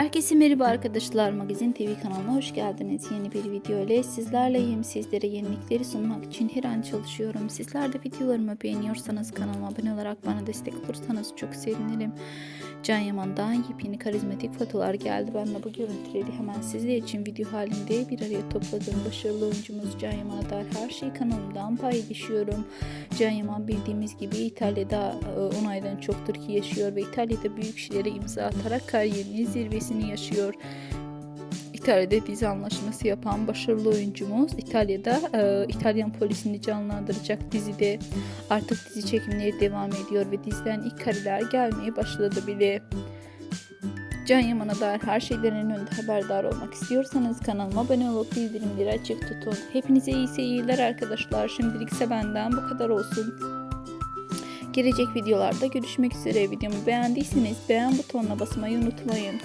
Herkese merhaba arkadaşlar. Magazin TV kanalına hoş geldiniz. Yeni bir video ile sizlerleyim. Sizlere yenilikleri sunmak için her an çalışıyorum. Sizler de videolarımı beğeniyorsanız kanalıma abone olarak bana destek olursanız çok sevinirim. Can Yaman'dan yepyeni karizmatik fotolar geldi. Ben de bu görüntüleri hemen sizler için video halinde bir araya topladım. Başarılı oyuncumuz Can Yaman'a dair her şeyi kanalımdan paylaşıyorum. Can Yaman bildiğimiz gibi İtalya'da 10 aydan çoktur ki yaşıyor ve İtalya'da büyük işlere imza atarak kariyerinin zirvesini yaşıyor. İtalya'da dizi anlaşması yapan başarılı oyuncumuz İtalya'da e, İtalyan polisini canlandıracak dizide artık dizi çekimleri devam ediyor ve diziden ilk kareler gelmeye başladı bile. Can Yaman'a dair her şeyden en önde haberdar olmak istiyorsanız kanalıma abone olup bildirimleri açık tutun. Hepinize iyi seyirler arkadaşlar. Şimdilik ise benden bu kadar olsun. Gelecek videolarda görüşmek üzere. Videomu beğendiyseniz beğen butonuna basmayı unutmayın.